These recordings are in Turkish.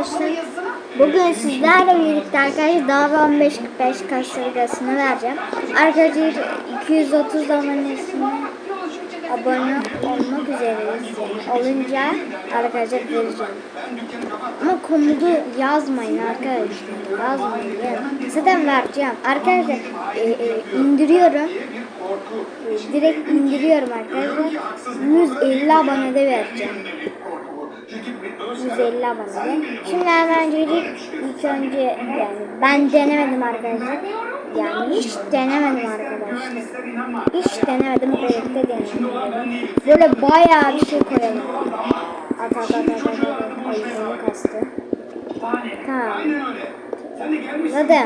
arkadaşlar. Bugün sizlerle birlikte arkadaşlar daha 15-45 kasırgasını vereceğim. Arkadaşlar 230 abonesine abone olmak üzereyiz. Yani olunca arkadaşlar vereceğim. Ama komutu yazmayın arkadaşlar. Yazmayın. Yani. Zaten vereceğim. Arkadaşlar e, e, indiriyorum. Direkt indiriyorum arkadaşlar. 150 abonede vereceğim. 150 abonede. Şimdi hemencecik ilk önce yani ben denemedim arkadaşlar. Yani hiç denemedim arkadaşlar. Hiç denemedim birlikte denemedim. Böyle bayağı bir şey koyalım. At at at at at at. Ay kastı. Tamam. Hadi.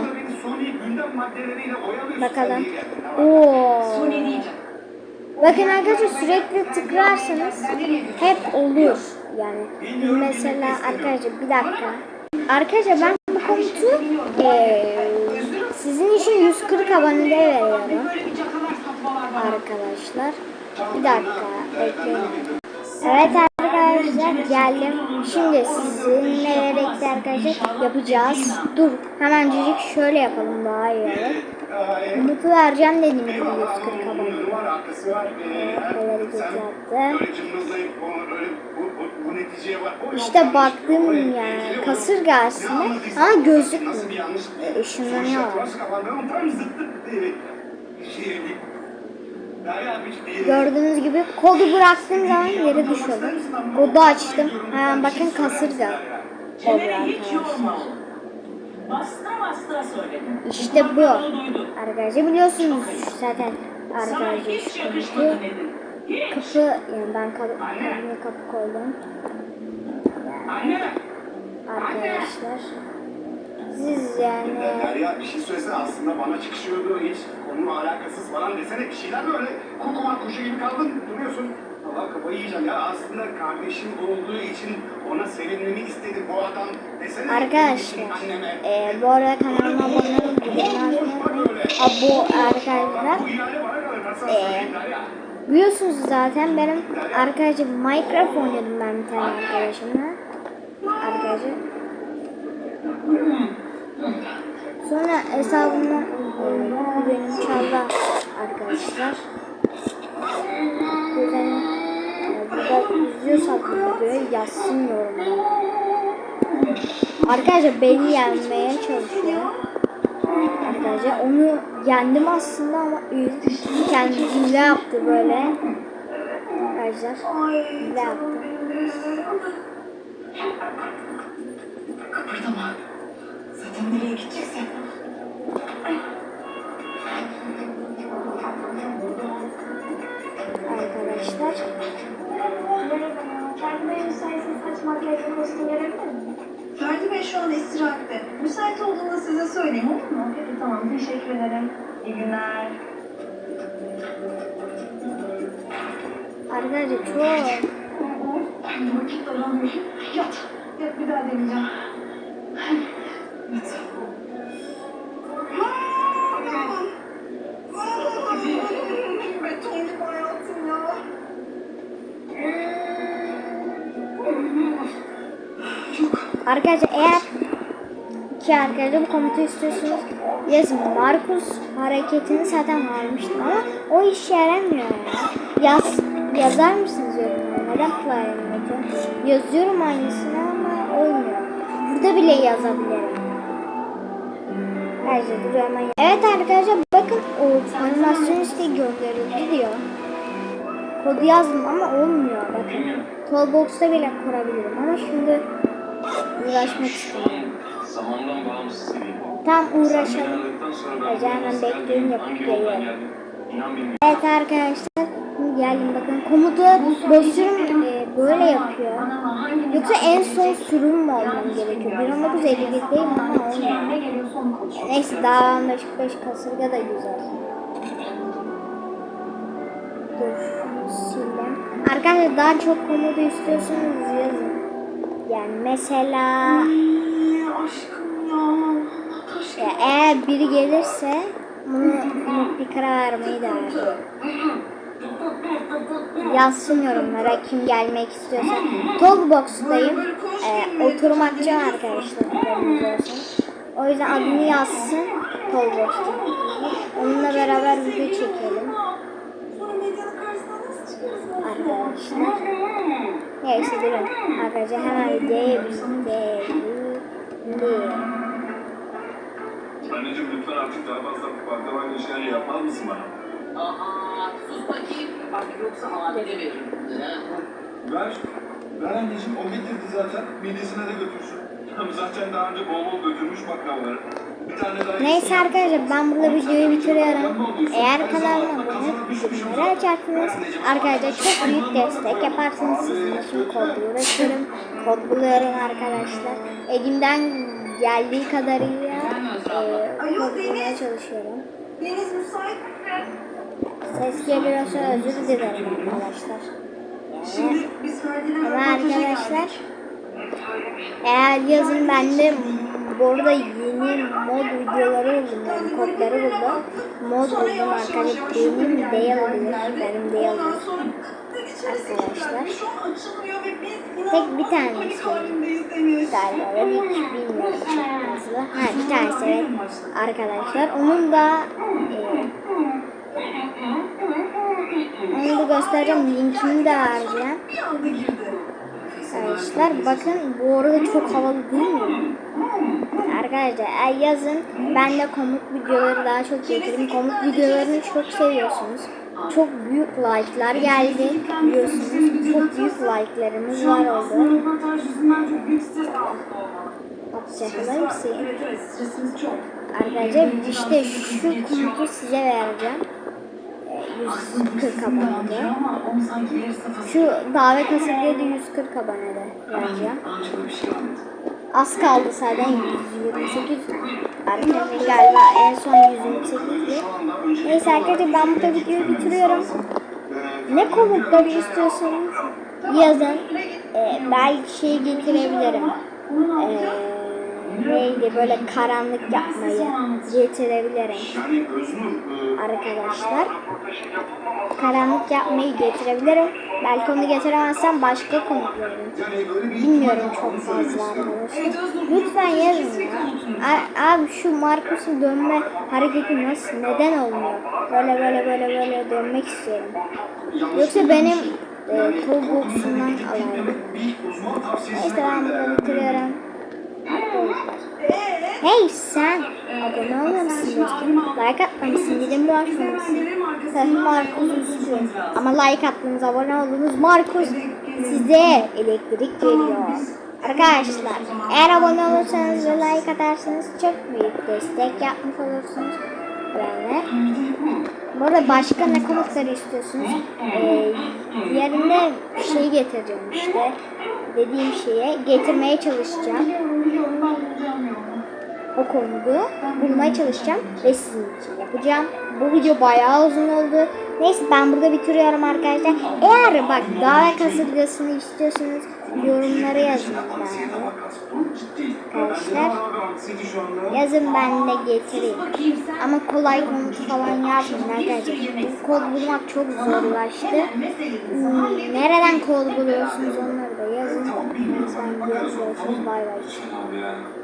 Bakalım. Oo. Bakın arkadaşlar sürekli tıklarsanız hep olur. Yani mesela arkadaşlar bir dakika. Arkadaşlar ben bu komutu eee, sizin için 140 abonede veriyorum. Arkadaşlar. Bir dakika bekleyin. Evet arkadaşlar geldim. Şimdi sizinle birlikte arkadaşlar yapacağız. Dur hemencecik şöyle yapalım daha iyi olur. Komutu vereceğim dediğim gibi 140 abone. Böyle hareket yaptı. İşte baktım yani kasırga aslında ama gözükmüyor. Işınlanıyorlar. Gördüğünüz gibi kodu bıraktığım zaman yere düşüyordu. Kodu açtım. Hemen bakın kasırga oldu arkadaşlar. Bastıra bastıra söyledim. İşte bu. Arkadaşlar biliyorsunuz zaten arkadaşlar. Hiç. Kapı yani ben kapı, kendime kapı koydum. Anne. Arkadaşlar. Siz yani Derya bir şey söylesene aslında bana çıkışıyordu hiç konumla alakasız falan desene bir şeyler böyle kurkuman kuşu gibi kaldın duruyorsun. Allah kafayı yiyeceğim ya aslında kardeşim olduğu için ona sevinmemi istedi bu adam desene. Arkadaşlar, e, bu arada kanalıma abone açmayı Ha, bu arkadaşlar, Ee, biliyorsunuz zaten benim arkadaşım Minecraft oynuyordum ben bir tane arkadaşımla. Arkadaşım. Sonra hesabımı e, benim çaldı arkadaşlar. E, burada izliyorsa bu videoyu yazsın yorumlara. Arkadaşlar beni yenmeye çalışıyor. Arkadaşlar onu yendim aslında ama kendi hile yaptı böyle. Arkadaşlar hile yaptı. Size söyleyeyim olur mu? Peki tamam teşekkür ederim. İyi günler. arkadaşlar çok Vakit dayanmıyor. Yat. Yat bir daha deneyeceğim. Lütfen. Beton gibi hayatım ya. Arkadaşlar eğer ki arkadaşlar bu komutu istiyorsunuz yazın. Markus hareketini zaten almıştım ama o işe yaramıyor ya. Yaz, yazar mısınız yorumlara? Play Yazıyorum aynısını ama olmuyor. Burada bile yazabilirim. Ayrıca duruyorum. Evet arkadaşlar bakın o animasyon isteği gönderildi diyor. Kodu yazdım ama olmuyor bakın. Toolbox'ta bile kurabilirim ama şimdi uğraşmak istemiyorum. Zamandan bağımsız seveyim. Tam uğraşalım. Hocam hemen geldim, yapıp geliyorum. Evet arkadaşlar geldim bakın komutu basıyorum e, böyle yapıyor. Yoksa en son sürüm mü olmam gerekiyor? 1951'deyim ama olmuyor. Neyse daha 15 kasırga da güzel. Dur sildim. Arkadaşlar daha çok komodo istiyorsanız yazın. Yani mesela ya. Ya eğer biri gelirse bunu bir karar vermeyi de verdim. yazsın yorumlara kim gelmek istiyorsa. Talkbox'tayım. Ee, oturum atacağım arkadaşlar. O yüzden adını yazsın Talkbox'ta. Onunla beraber video çekelim arkadaşlar. Neyse durun. Arkadaşlar hemen videoya gidelim. Anneciğim lütfen artık daha fazla baklava işler yapmaz mısın bana? Aa, sus bakayım. Bak yoksa abine veririm. Ver. Ver anneciğim o getirdi zaten. Midesine de götürsün. zaten daha önce bol bol götürmüş baklavaları. Bir tane daha Neyse arkadaşlar ben burada videoyu bitiriyorum. Eğer kanalıma abone yok. açarsanız arkadaşlar çok büyük destek yaparsınız. Sizin için kod uğraşıyorum. Kod buluyorum arkadaşlar. Elimden geldiği kadarıyla kod bulmaya çalışıyorum. Deniz müsait. Ses geliyorsa özür dilerim arkadaşlar. Şimdi biz Ferdi'yle Ama arkadaşlar eğer yazın ben de bu arada yeni mod videoları buldum yani kodları buldum. Mod buldum arkadaşlar. Benim değil geldi. benim değil. Sonra tek bir inanılmaz tane panik halindeyiz Deniz. galiba ve hiç bilmiyorum çok fazla. Ha bir tanesi evet arkadaşlar. Onun da e, onu da göstereceğim. Linkini de vereceğim. Arkadaşlar bakın bu arada çok havalı değil mi? Arkadaşlar ay yazın ben de komik videoları daha çok getireyim. Komik videolarını çok seviyorsunuz. Çok büyük like'lar geldi biliyorsunuz. Çok büyük like'larımız var oldu. Bakacaklar mısın? Arkadaşlar işte şu komutu size vereceğim. Ee, 140 abonede. Şu davet hasırlığı da 140 abonede olmadı. Az kaldı zaten 128 arkadaşlar galiba en son 128'di. Neyse arkadaşlar ben burada videoyu bitiriyorum. Ne komutları istiyorsanız yazın. Ee, belki şey getirebilirim. Ee, neydi böyle karanlık yapmayı getirebilirim. Yani Öznur e, Arkadaşlar karanlık yapmayı getirebilirim. Belki onu getiremezsem başka bir Bilmiyorum çok fazla arkadaşlar. Lütfen yazın ya. A- Abi şu Marcus'un dönme hareketi nasıl, neden olmuyor? Böyle böyle böyle böyle dönmek istiyorum. Yoksa benim e, toolbox'umdan alayım. bir uzman tavsiyesi Neyse ben burada bitiriyorum. Hey sen abone olmamışsın dostum. Like atmamışsın. Bildirim açmamışsın. Sen Marcus'u istiyorum. Ama like attınız, abone oldunuz. Marcus size elektrik veriyor. Arkadaşlar eğer abone olursanız ve like atarsanız çok büyük destek yapmış olursunuz. Yani bu arada başka ne komutları istiyorsunuz? Ee, diğerinde şey getireceğim işte. Dediğim şeye getirmeye çalışacağım. O konuda bulmaya çalışacağım ve sizin için yapacağım. Bu video bayağı uzun oldu. Neyse ben burada bitiriyorum arkadaşlar. Eğer bak davet kasırgasını istiyorsanız yorumlara yazın. Arkadaşlar yazın ben de getireyim. Ama kolay komut falan yazmayın arkadaşlar. Bu kod bulmak çok zorlaştı. Hmm, Nereden kod buluyorsunuz onları da yazın. Ben görüşürüz. Bay bay.